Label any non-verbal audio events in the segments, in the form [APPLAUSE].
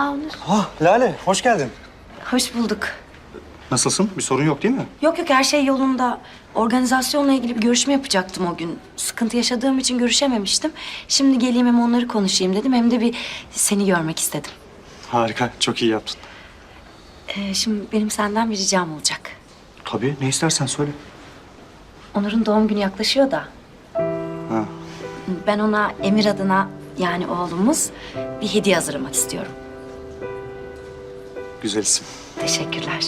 Aa Onur. Ah Lale hoş geldin. Hoş bulduk. Nasılsın? Bir sorun yok değil mi? Yok yok her şey yolunda. Organizasyonla ilgili bir görüşme yapacaktım o gün. Sıkıntı yaşadığım için görüşememiştim. Şimdi geleyim hem onları konuşayım dedim hem de bir seni görmek istedim. Harika, çok iyi yaptın. Ee, şimdi benim senden bir ricam olacak. Tabii, ne istersen söyle. Onur'un doğum günü yaklaşıyor da. Ha. Ben ona Emir adına yani oğlumuz bir hediye hazırlamak istiyorum. Güzel isim. Teşekkürler.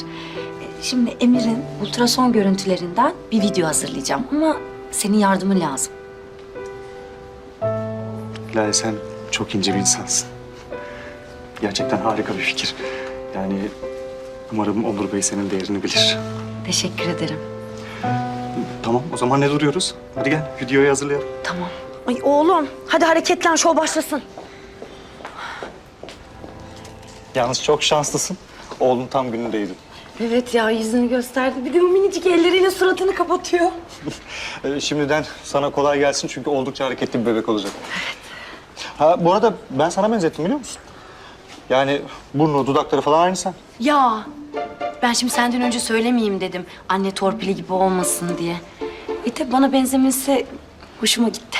Ee, Şimdi Emir'in ultrason görüntülerinden bir video hazırlayacağım ama senin yardımın lazım. Lale sen çok ince bir insansın. Gerçekten harika bir fikir. Yani umarım Onur Bey senin değerini bilir. Teşekkür ederim. Tamam, o zaman ne duruyoruz? Hadi gel, videoyu hazırlayalım. Tamam. Ay oğlum hadi hareketlen şov başlasın. Yalnız çok şanslısın. Oğlun tam günündeydi. Evet ya yüzünü gösterdi. Bir de o minicik elleriyle suratını kapatıyor. [LAUGHS] Ee, şimdiden sana kolay gelsin çünkü oldukça hareketli bir bebek olacak. Ha, bu arada ben sana benzettim biliyor musun? Yani burnu, dudakları falan aynı sen. Ya ben şimdi senden önce söylemeyeyim dedim. Anne torpili gibi olmasın diye. E tabi bana benzemesi hoşuma gitti.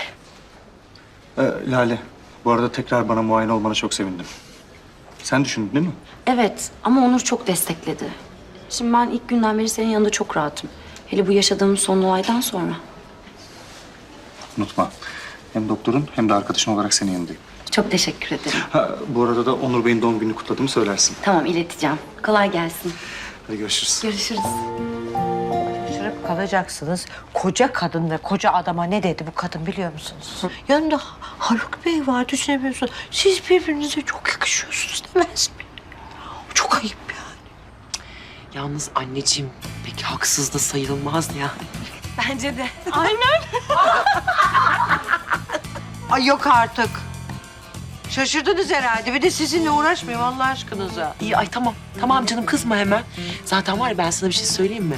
Ee, Lale, bu arada tekrar bana muayene olmana çok sevindim. Sen düşündün değil mi? Evet ama Onur çok destekledi. Şimdi ben ilk günden beri senin yanında çok rahatım. Hele bu yaşadığımız son olaydan sonra. Unutma. Hem doktorun hem de arkadaşın olarak senin yanındayım. Çok teşekkür ederim. Ha, bu arada da Onur Bey'in doğum gününü kutladığımı söylersin. Tamam ileteceğim. Kolay gelsin. Hadi görüşürüz. Görüşürüz. Kalacaksınız. Koca kadın ve koca adama ne dedi bu kadın biliyor musunuz? Yanında Haluk Bey var düşünemiyorsun. Siz birbirinize çok yakışıyorsunuz demez mi? Çok ayıp yani. Yalnız anneciğim pek haksız da sayılmaz ya. Bence de. Ay yok artık. Şaşırdınız herhalde. Bir de sizinle uğraşmayayım Allah aşkınıza. İyi ay tamam. Tamam canım kızma hemen. Zaten var ya ben sana bir şey söyleyeyim mi?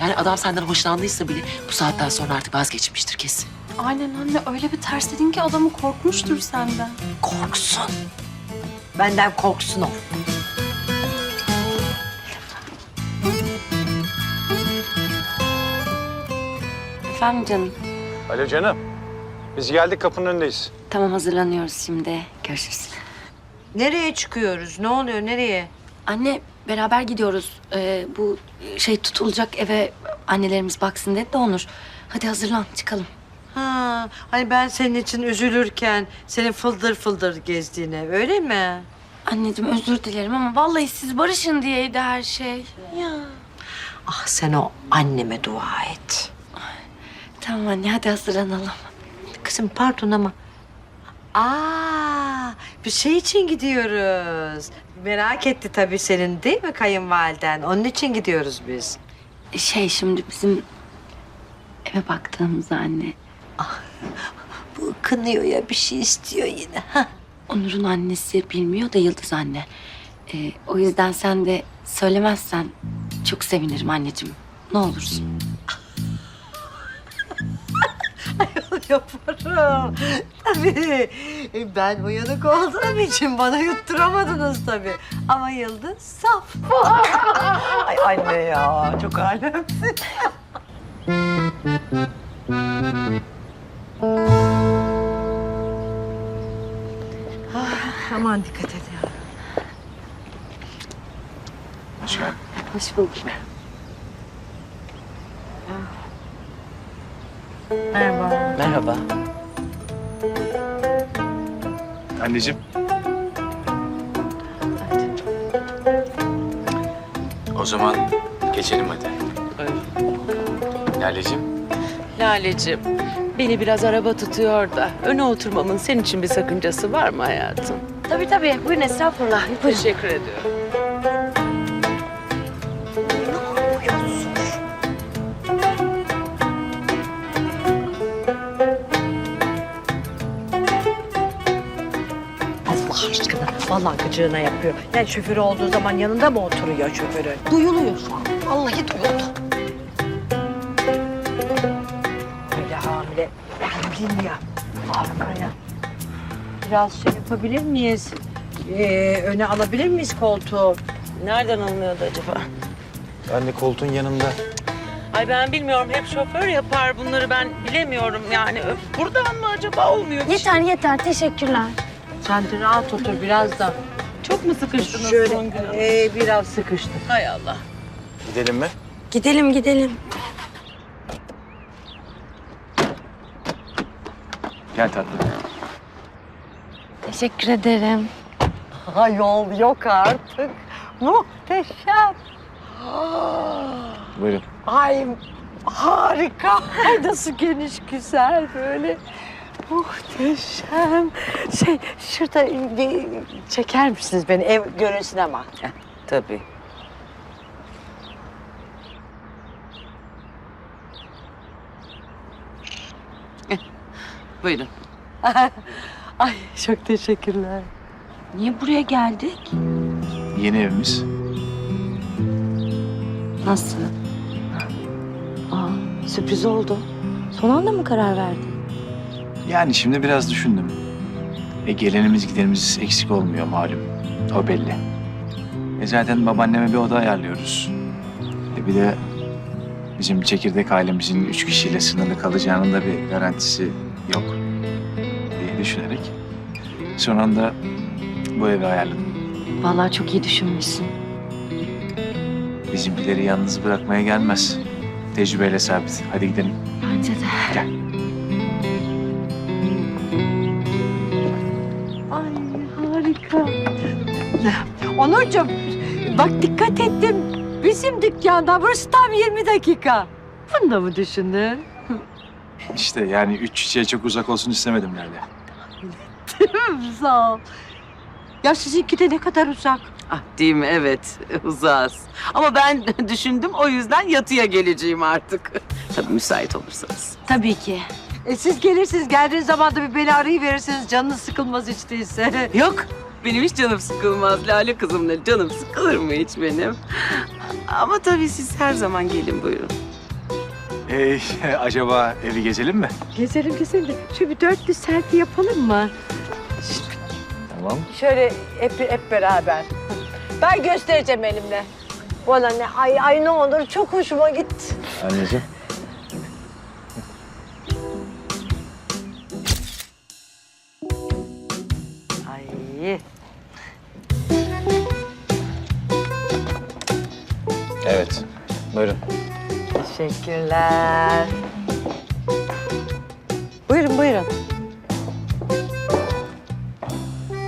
Yani adam senden hoşlandıysa bile bu saatten sonra artık vazgeçmiştir kesin. Aynen anne öyle bir tersledin ki adamı korkmuştur senden. Korksun. Benden korksun o. Efendim canım. Alo canım. Biz geldik kapının önündeyiz. Tamam hazırlanıyoruz şimdi. Görüşürüz. Nereye çıkıyoruz? Ne oluyor? Nereye? Anne beraber gidiyoruz. Ee, bu şey tutulacak eve annelerimiz baksın dedi de Onur. Hadi hazırlan çıkalım. Ha, hani ben senin için üzülürken senin fıldır fıldır gezdiğine öyle mi? Anneciğim özür dilerim ama vallahi siz barışın diyeydi her şey. Ah sen o anneme dua et. Tamam anne hadi hazırlanalım. Kızım pardon ama... Aa, bir şey için gidiyoruz. Merak etti tabii senin değil mi kayınvaliden? Onun için gidiyoruz biz. Şey şimdi bizim eve baktığımız anne. Bu kınıyor ya bir şey istiyor yine. Hah. Onur'un annesi bilmiyor da Yıldız anne. Ee, o yüzden sen de söylemezsen çok sevinirim anneciğim. Ne olursun. [LAUGHS] Yaparım. Tabii. Ben uyanık olduğum için bana yutturamadınız tabii. Ama Yıldız saf. [LAUGHS] Ay anne ya çok alemsin. [LAUGHS] Ah, aman dikkat et ya. Hoş geldin. Hoş bulduk. Merhaba. Merhaba. Anneciğim. O zaman geçelim hadi. Lale'cim Laleciğim, beni biraz araba tutuyor da öne oturmamın senin için bir sakıncası var mı hayatım? Tabii tabii. Buyurun estağfurullah. Buyurun. Teşekkür ediyorum. Aşkına. Vallahi gıcığına yapıyor. Yani şoförü olduğu zaman yanında mı oturuyor şoförü? Duyuluyor şu an. Vallahi duyuldu. Böyle hamile. Geldin ya. Arkaya. Biraz şey yapabilir miyiz? Ee, öne alabilir miyiz koltuğu? Nereden alınıyordu acaba? Anne koltuğun yanında. Ay ben bilmiyorum. Hep şoför yapar bunları. Ben bilemiyorum yani. Öf, Buradan mı acaba olmuyor? Yeter yeter teşekkürler. Sen de rahat otur biraz da. Çok mu sıkıştınız Şöyle Songül Hanım? ee, biraz sıkıştık. Hay Allah. Gidelim mi? Gidelim gidelim. Gel tatlım. Teşekkür ederim. Ha [LAUGHS] yol yok artık. Muhteşem. Buyurun. Ay harika. Ay nasıl geniş güzel böyle. Muhteşem. Şey şurada bir çeker misiniz beni ev görünsün ama. Tabii. Buyurun. [LAUGHS] Ay çok teşekkürler. Niye buraya geldik? Yeni evimiz. Nasıl? Aa, sürpriz oldu. Son anda mı karar verdin? Yani şimdi biraz düşündüm. E gelenimiz gidenimiz eksik olmuyor malum. O belli. E zaten babaanneme bir oda ayarlıyoruz. E bir de bizim çekirdek ailemizin üç kişiyle sınırlı kalacağının da bir garantisi yok diye düşünerek son anda bu evi ayarladım. Vallahi çok iyi düşünmüşsün. Bizimkileri yalnız bırakmaya gelmez. Tecrübeyle sabit. Hadi gidelim. Bence de. Gel. Onurcuğum bak dikkat ettim. Bizim dükkanda burası tam 20 dakika. Bunu da mı düşündün? İşte yani üç çiçeğe çok uzak olsun istemedim Lale. Sağ ol. Ya sizinki de ne kadar uzak. Ah değil mi? Evet. Uzağız. Ama ben [LAUGHS] düşündüm o yüzden yatıya geleceğim artık. Tabii müsait olursanız. Tabii ki. E siz gelirsiniz geldiğiniz zaman da bir beni arayıverirsiniz canınız sıkılmaz hiç değilse. Yok. Benim hiç canım sıkılmaz. Lale kızımla canım sıkılır mı hiç benim? Ama tabii siz her zaman gelin buyurun. Ee, [LAUGHS] acaba evi gezelim mi? Gezelim gezelim de şöyle bir dörtlü selfie yapalım mı? Tamam. Şöyle hep, hep beraber. Ben göstereceğim elimle. Bana ne ay ay ne olur çok hoşuma gitti. Anneciğim. Teşekkürler. Buyurun buyurun.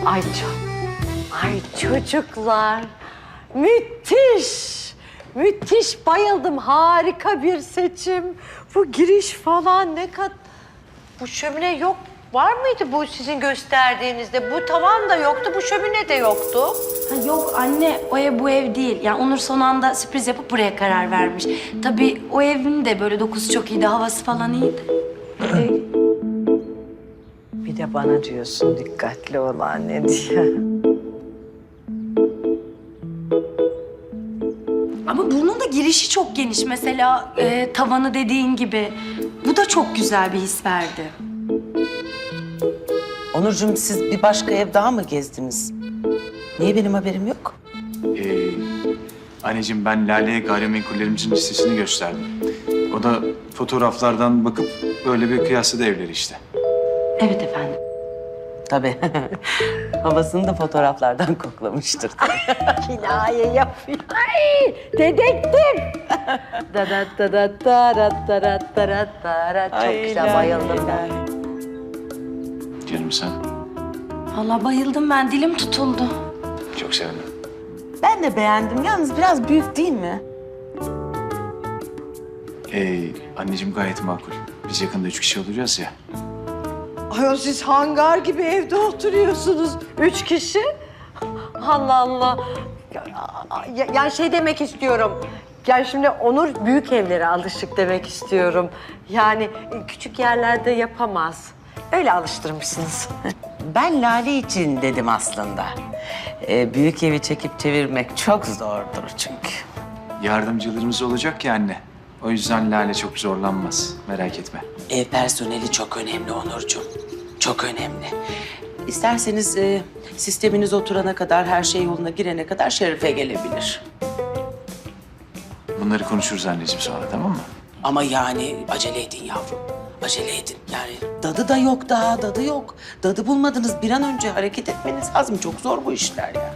Ay çok. Ay çocuklar. Müthiş. Müthiş bayıldım. Harika bir seçim. Bu giriş falan ne kadar... Bu şömine yok. Var mıydı bu sizin gösterdiğinizde? Bu tavan da yoktu, bu şömine de yoktu. Ha, yok anne o ev bu ev değil. Yani Onur son anda sürpriz yapıp buraya karar vermiş. Tabii o evin de böyle dokusu çok iyiydi. Havası falan iyiydi. Bir de bana diyorsun dikkatli ol anne diye. Ama bunun da girişi çok geniş. Mesela e, tavanı dediğin gibi. Bu da çok güzel bir his verdi. Onurcuğum siz bir başka ev daha mı gezdiniz? Niye benim haberim yok? Ee, anneciğim ben Lale'ye gayrimenkullerimizin listesini gösterdim. O da fotoğraflardan bakıp böyle bir kıyasladı evleri işte. Evet efendim. Tabii. Havasını da fotoğraflardan koklamıştır. Kinaye yapıyor. Ay, dedektif. Dadat dadat darat darat darat darat. Çok Ay, güzel, bayıldım ben. Canım sen? Valla bayıldım ben, dilim tutuldu. Çok sevindim. Ben de beğendim. Yalnız biraz büyük değil mi? Ee, anneciğim gayet makul. Biz yakında üç kişi olacağız ya. Ay siz hangar gibi evde oturuyorsunuz. Üç kişi. Allah Allah. Ya, ya- yani şey demek istiyorum. Yani şimdi Onur büyük evlere alışık demek istiyorum. Yani küçük yerlerde yapamaz. Öyle alıştırmışsınız. [LAUGHS] Ben Lale için dedim aslında. Ee, büyük evi çekip çevirmek çok zordur çünkü. Yardımcılarımız olacak ya anne. O yüzden Lale çok zorlanmaz. Merak etme. Ev personeli çok önemli Onurcuğum. Çok önemli. İsterseniz e, Sisteminiz oturana kadar, her şey yoluna girene kadar Şerife gelebilir. Bunları konuşuruz anneciğim sonra tamam mı? Ama yani acele edin yavrum. Acele edin. Yani dadı da yok daha, dadı yok. Dadı bulmadınız. Bir an önce hareket etmeniz lazım. Çok zor bu işler ya.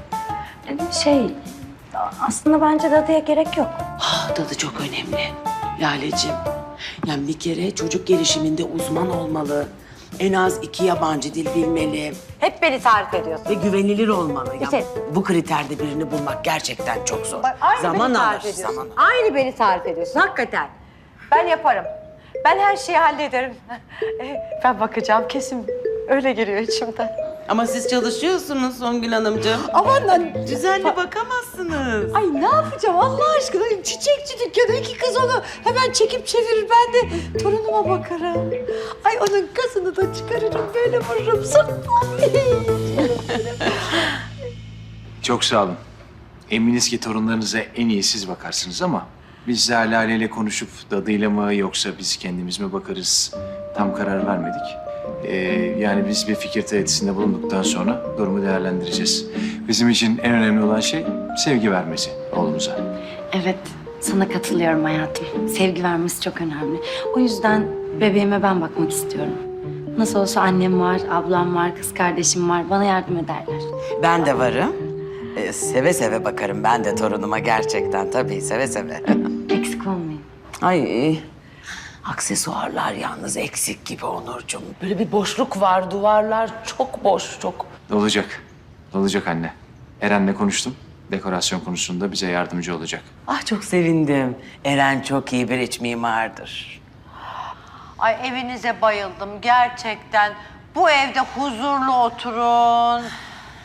Şey, aslında bence dadıya gerek yok. Ah, dadı çok önemli. Laleciğim. Yani bir kere çocuk gelişiminde uzman olmalı. En az iki yabancı dil bilmeli. Hep beni tarif ediyorsun. Ve güvenilir olmalı. Ya, İşte- bu kriterde birini bulmak gerçekten çok zor. Bak, aynı zaman beni alır, tarif ediyorsun. zaman alır. Aynı beni tarif ediyorsun hakikaten. Ben yaparım. Ben her şeyi hallederim. [LAUGHS] ben bakacağım kesin öyle geliyor içimden. Ama siz çalışıyorsunuz Songül Hanımcığım. Aman lan. Düzenli bakamazsınız. Ay ne yapacağım Allah aşkına? Çiçekçi dükkanı iki kız onu hemen çekip çevirir. Ben de torunuma bakarım. Ay onun kasını da çıkarırım böyle vururum. Zıp. Çok sağ olun. Eminiz ki torunlarınıza en iyi siz bakarsınız ama... ...biz de Lale ile konuşup dadıyla mı yoksa biz kendimiz mi bakarız tam karar vermedik. Ee, yani biz bir fikir teatisinde bulunduktan sonra durumu değerlendireceğiz. Bizim için en önemli olan şey sevgi vermesi oğlumuza. Evet, sana katılıyorum hayatım. Sevgi vermesi çok önemli. O yüzden bebeğime ben bakmak istiyorum. Nasıl olsa annem var, ablam var, kız kardeşim var. Bana yardım ederler. Ben de varım. Ee, seve seve bakarım ben de torunuma gerçekten tabii seve seve. [LAUGHS] Eksik olmayın. Ay aksesuarlar yalnız eksik gibi Onurcuğum. Böyle bir boşluk var duvarlar çok boş çok. Olacak. Olacak anne. Eren'le konuştum. Dekorasyon konusunda bize yardımcı olacak. Ah çok sevindim. Eren çok iyi bir iç mimardır. Ay evinize bayıldım gerçekten. Bu evde huzurlu oturun.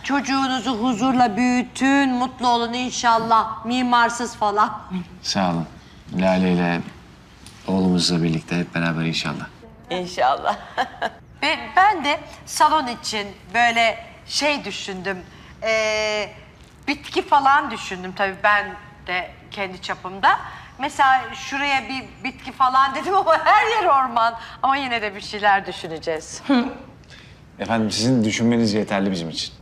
Çocuğunuzu huzurla büyütün. Mutlu olun inşallah. Mimarsız falan. Sağ olun. Lale ile oğlumuzla birlikte hep beraber inşallah. İnşallah. [LAUGHS] Ben, ben de salon için böyle şey düşündüm. Ee, bitki falan düşündüm tabii ben de kendi çapımda. Mesela şuraya bir bitki falan dedim ama [LAUGHS] her yer orman. Ama yine de bir şeyler düşüneceğiz. Efendim sizin düşünmeniz yeterli bizim için.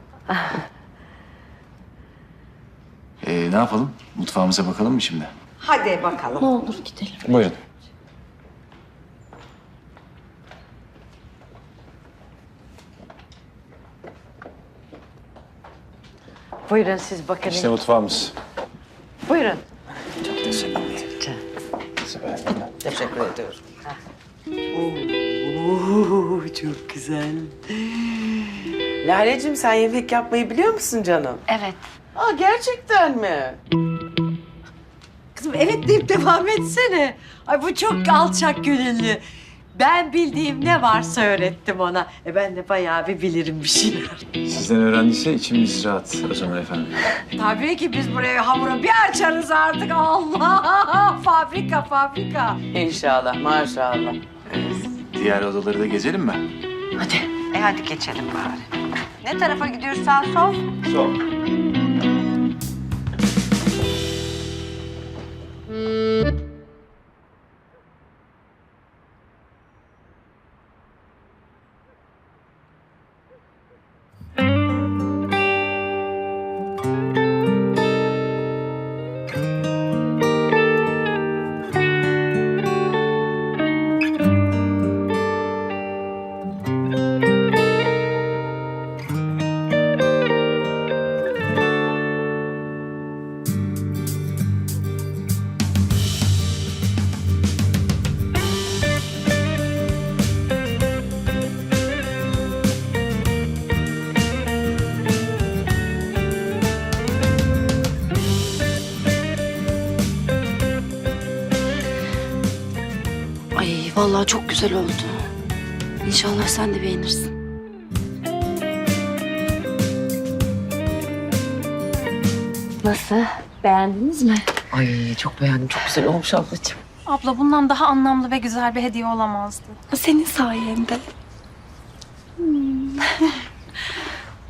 Ee, ne yapalım? Mutfağımıza bakalım mı şimdi? Hadi bakalım. Ne olur gidelim. Buyurun. Buyurun siz bakın. İşte mutfağımız. Buyurun. Teşekkür ediyorum. Oo, çok güzel. Laleciğim sen yemek yapmayı biliyor musun canım? Evet. Aa gerçekten mi? Kızım evet deyip devam etsene. Ay bu çok alçak gönüllü. Ben bildiğim ne varsa öğrettim ona. E ben de bayağı bir bilirim bir şeyler. Sizden öğrendiyse içimiz rahat o zaman efendim. Tabii ki biz buraya hamura bir açarız artık. Allah! Fabrika, fabrika. İnşallah maşallah. Diğer odaları da gezelim mi? Hadi. E hadi geçelim bari. Ne tarafa gidiyorsan sol. Sol. Vallahi çok güzel oldu. İnşallah sen de beğenirsin. Nasıl? Beğendiniz mi? Ay çok beğendim çok güzel olmuş ablacığım. Abla bundan daha anlamlı ve güzel bir hediye olamazdı. Senin sayende. Hmm.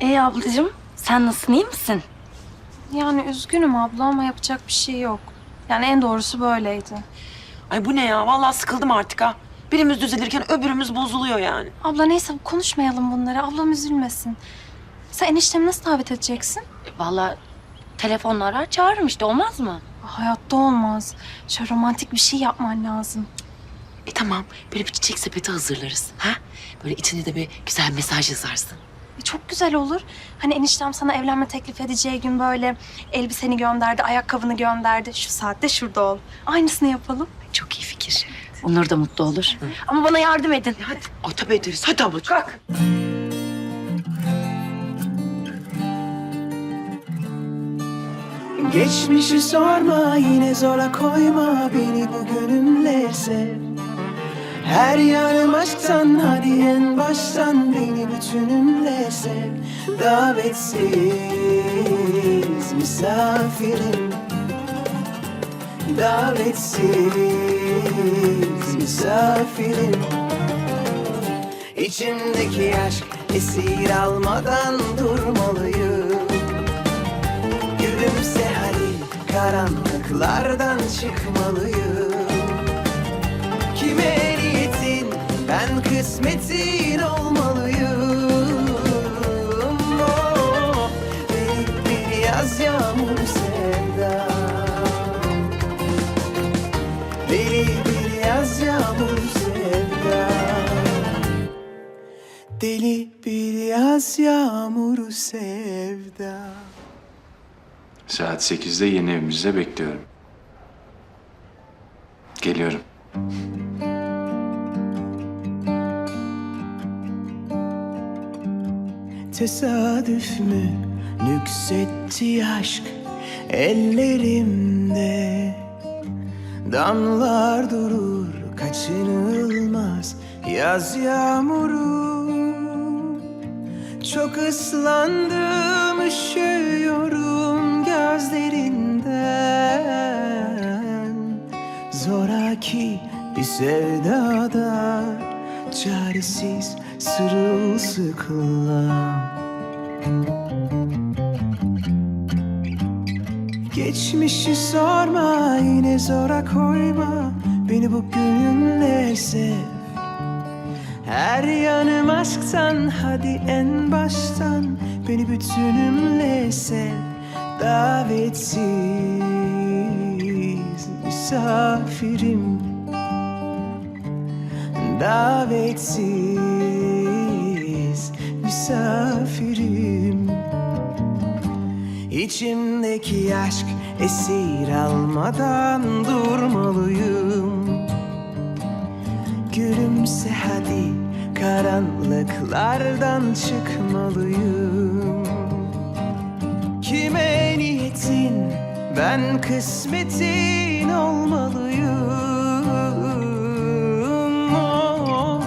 [LAUGHS] e ablacığım sen nasılsın iyi misin? Yani üzgünüm abla ama yapacak bir şey yok. Yani en doğrusu böyleydi. Ay bu ne ya? Vallahi sıkıldım artık ha. Birimiz düzelirken öbürümüz bozuluyor yani. Abla neyse konuşmayalım bunları. Ablam üzülmesin. Sen eniştemi nasıl davet edeceksin? Vallahi telefonla arar çağırırım işte olmaz mı? Hayatta olmaz. Şöyle romantik bir şey yapman lazım. E tamam böyle bir çiçek sepeti hazırlarız. Ha? Böyle içine de bir güzel mesaj yazarsın. E, Çok güzel olur. Hani eniştem sana evlenme teklif edeceği gün böyle elbiseni gönderdi, ayakkabını gönderdi. Şu saatte şurada ol. Aynısını yapalım. Çok iyi fikir. Onur da mutlu olur. Ama bana yardım edin. Hadi. Ay tabii ederiz. Hadi ablacığım. Kalk. Geçmişi sorma yine zora koyma beni bugünümle sev Her yanım aşktan hadi en baştan beni bütünümle sev Davetsiz misafirim Davetsiz misafirim. İçimdeki aşk esir almadan durmalıyım. Gülümse hadi karanlıklardan çıkmalıyım. Kime niyetin? Ben kısmetin olmalıyım Deli bir yaz yağmuru sevda Saat 8'de yeni evimizde bekliyorum. Geliyorum. Tesadüf mü nüksetti aşk ellerimde Damlar durur kaçınılmaz yaz yağmuru Çok ıslandım üşüyorum gözlerinden. Zoraki bir sevdada Çaresiz sırılsıklam. Geçmişi sorma yine zora koyma. Beni bugünle sev Her yanım aşktan hadi en baştan. Beni bütünümle sev Davetsiz misafirim. Davetsiz misafirim. İçimdeki aşk esir almadan durmalıyım. Gülümse hadi karanlıklardan çıkmalıyım. Kime niyetin? Ben kısmetin olmalıyım. Of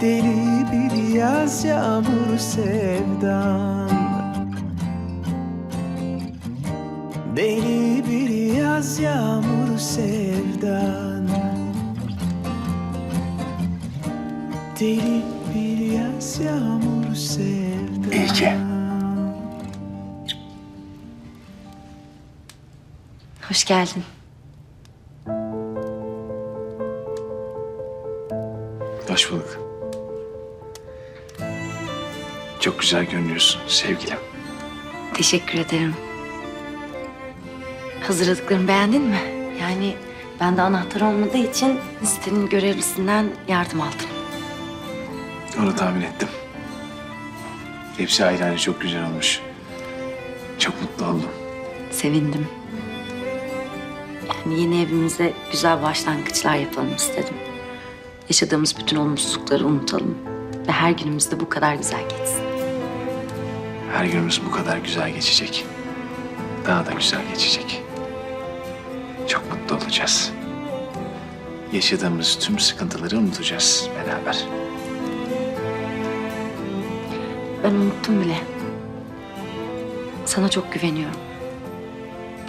deli bir yaz yağmur sevdan. Deli bir yaz yağmur sevdan Deli bir yaz yağmur sevdan İyi ki. Hoş geldin. Hoş bulduk. Çok güzel görünüyorsun sevgilim. Teşekkür ederim. Hazırladıklarımı beğendin mi? Yani bende anahtar olmadığı için sitenin görevlisinden yardım aldım. Onu tahmin ettim. Hepsi ayrı ayrı çok güzel olmuş. Çok mutlu oldum. Sevindim. Yani yeni evimize güzel başlangıçlar yapalım istedim. Yaşadığımız bütün olumsuzlukları unutalım. Ve her günümüz de bu kadar güzel geçsin. Her günümüz bu kadar güzel geçecek. Daha da güzel geçecek. Çok mutlu olacağız. Yaşadığımız tüm sıkıntıları unutacağız beraber. Ben unuttum bile. Sana çok güveniyorum.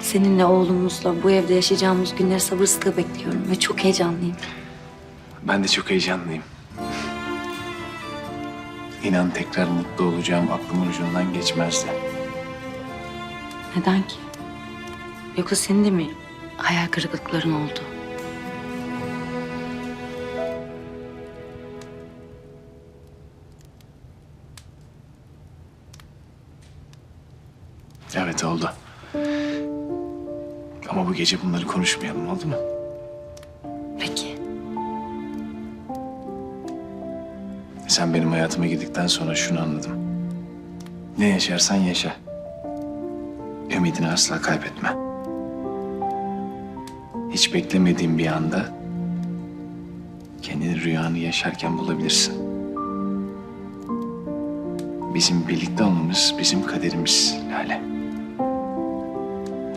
Seninle oğlumuzla bu evde yaşayacağımız günleri sabırsızlıkla bekliyorum ve çok heyecanlıyım. Ben de çok heyecanlıyım. İnan tekrar mutlu olacağım aklımın ucundan geçmezdi. Neden ki? Yoksa senin de mi hayal kırıklıkların oldu? Evet oldu. Ama bu gece bunları konuşmayalım oldu mu? Peki. Sen benim hayatıma girdikten sonra şunu anladım. Ne yaşarsan yaşa. Ümidini asla kaybetme. Hiç beklemediğin bir anda kendini rüyanı yaşarken bulabilirsin. Bizim birlikte olmamız bizim kaderimiz Lale.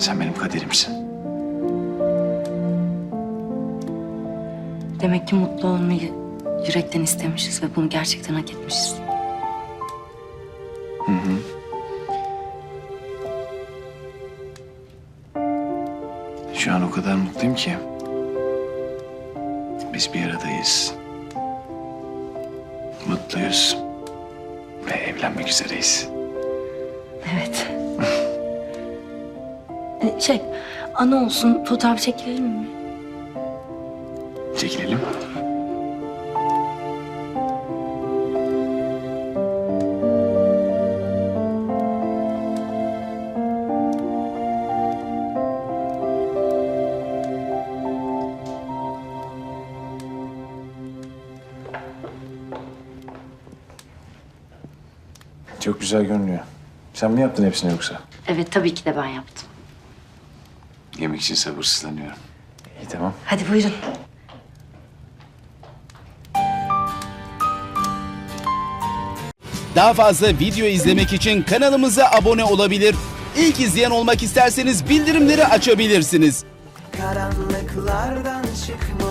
Sen benim kaderimsin. Demek ki mutlu olmayı yürekten istemişiz ve bunu gerçekten hak etmişiz. Hı hı. Şu an o kadar mutluyum ki. Biz bir aradayız. Mutluyuz. Ve evlenmek üzereyiz. Evet. Şey, ana olsun fotoğraf çekilelim mi? Çekilelim. Çok güzel görünüyor. Sen mi yaptın hepsini yoksa? Evet, tabii ki de ben yaptım. Yemek için sabırsızlanıyorum. İyi tamam. Hadi buyurun. Daha fazla video izlemek için kanalımıza abone olabilir. İlk izleyen olmak isterseniz bildirimleri açabilirsiniz. karanlıklardan çıkmalı